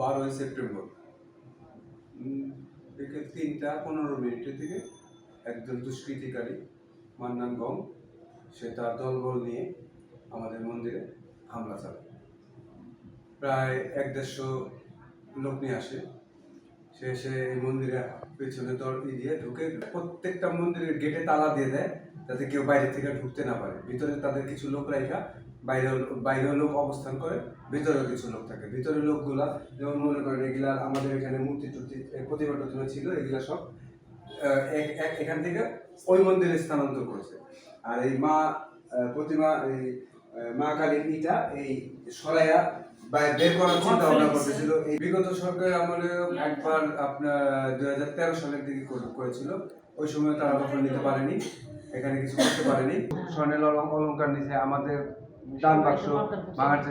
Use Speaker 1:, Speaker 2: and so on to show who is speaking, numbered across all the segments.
Speaker 1: বারোই সেপ্টেম্বর। বিকেল তিনটা পনেরো মিনিটের দিকে একজন দুষ্কৃতিকারী, মান্নান গং, সে তার দলবল নিয়ে আমাদের মন্দিরে হামলা চালায়। প্রায় এক দেড়শো লোক নিয়ে আসে। সে এসে এই মন্দিরে পেছনে দরটি দিয়ে ঢুকে প্রত্যেকটা মন্দিরের গেটে তালা দিয়ে দেয়, যাতে কেউ বাইরে থেকে ঢুকতে না পারে। ভিতরে তাদের কিছু লোক রাইখা বাইরে বাইরেও লোক অবস্থান করে, ভিতরেও কিছু লোক থাকে। ভিতরের লোকগুলা যেমন মনে করেন এগুলা আমাদের এখানে মূর্তি টুর্তি প্রতিমা টতিমা ছিল, এগুলা সব এখান থেকে ওই মন্দিরে স্থানান্তর করেছে। আর এই মা প্রতিমা, এই মা কালীর ইটা, এই সরাইয়া বের করার চিন্তা ভাবনা করতেছিল। বিগত সরকার আমলে একবার আপনার দুই হাজার তেরো সালের দিকে করেছিল। ওই সময় তারা দখল নিতে পারেনি। এখানে কিছু করতে পারেনি। স্বর্ণের অলং- অলংকার নিচে আমাদের দান বাক্স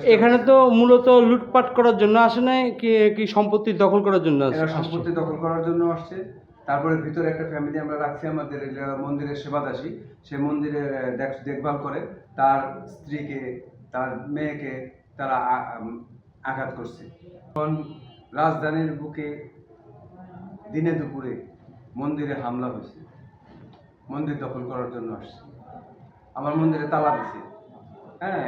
Speaker 2: এখানে তো মূলত লুটপাট করার জন্য আসে নাই? কি কি সম্পত্তি দখল করার জন্য আসে?
Speaker 1: সম্পত্তি দখল করার জন্য আসছে। তারপরে ভিতরে একটা ফ্যামিলি আমরা রাখছি আমাদের মন্দিরের সেবাদাসী। সে মন্দিরে দেখ- দেখভাল করে। তার স্ত্রীকে তার মেয়েকে তারা আঘাত করছে। এখন রাজধানীর বুকে দিনে দুপুরে মন্দিরে হামলা হয়েছে। মন্দির দখল করার জন্য আসছে। আমার মন্দিরে তালা দিছে। হ্যাঁ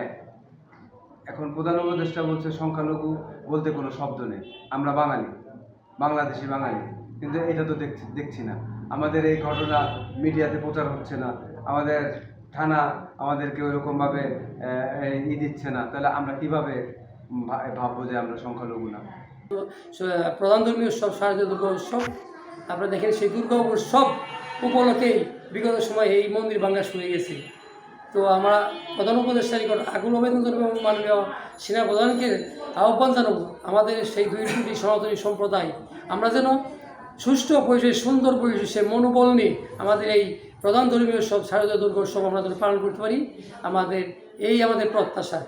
Speaker 1: এখন প্রধান উপদেষ্টা বলছে, সংখ্যালঘু বলতে কোনো শব্দ নেই। আমরা বাঙালি, বাংলাদেশি বাঙালি। কিন্তু এটা তো দেখছি দেখছি না। আমাদের এই ঘটনা মিডিয়াতে প্রচার হচ্ছে না। আমাদের থানা আমাদেরকে ওইরকমভাবে আহ, ই দিচ্ছে না। তাহলে আমরা কীভাবে ভাববো যে আমরা সংখ্যালঘু না?
Speaker 3: প্রধান ধর্মীয় উৎসব শারদীয় দুর্গা উৎসব আপনারা দেখেন সেই দুর্গা উৎসব উপলক্ষেই বিগত সময় এই মন্দির ভাঙ্গা শুরু হয়ে গেছে। তো আমরা প্রধান উপদেষ্টা নিকট আগুন আবেদন করব এবং মাননীয় সেনা প্রধানকে আহ্বান জানাব আমাদের সেই দুই দুটি সনাতনী সম্প্রদায় আমরা যেন সুষ্ঠু পরিবেশে, সুন্দর পরিবেশে মনোবল নিয়ে আমাদের এই প্রধান ধর্মীয় সব শারদীয় দুর্গোৎসব আমরা পালন করতে পারি, আমাদের, এই আমাদের প্রত্যাশা।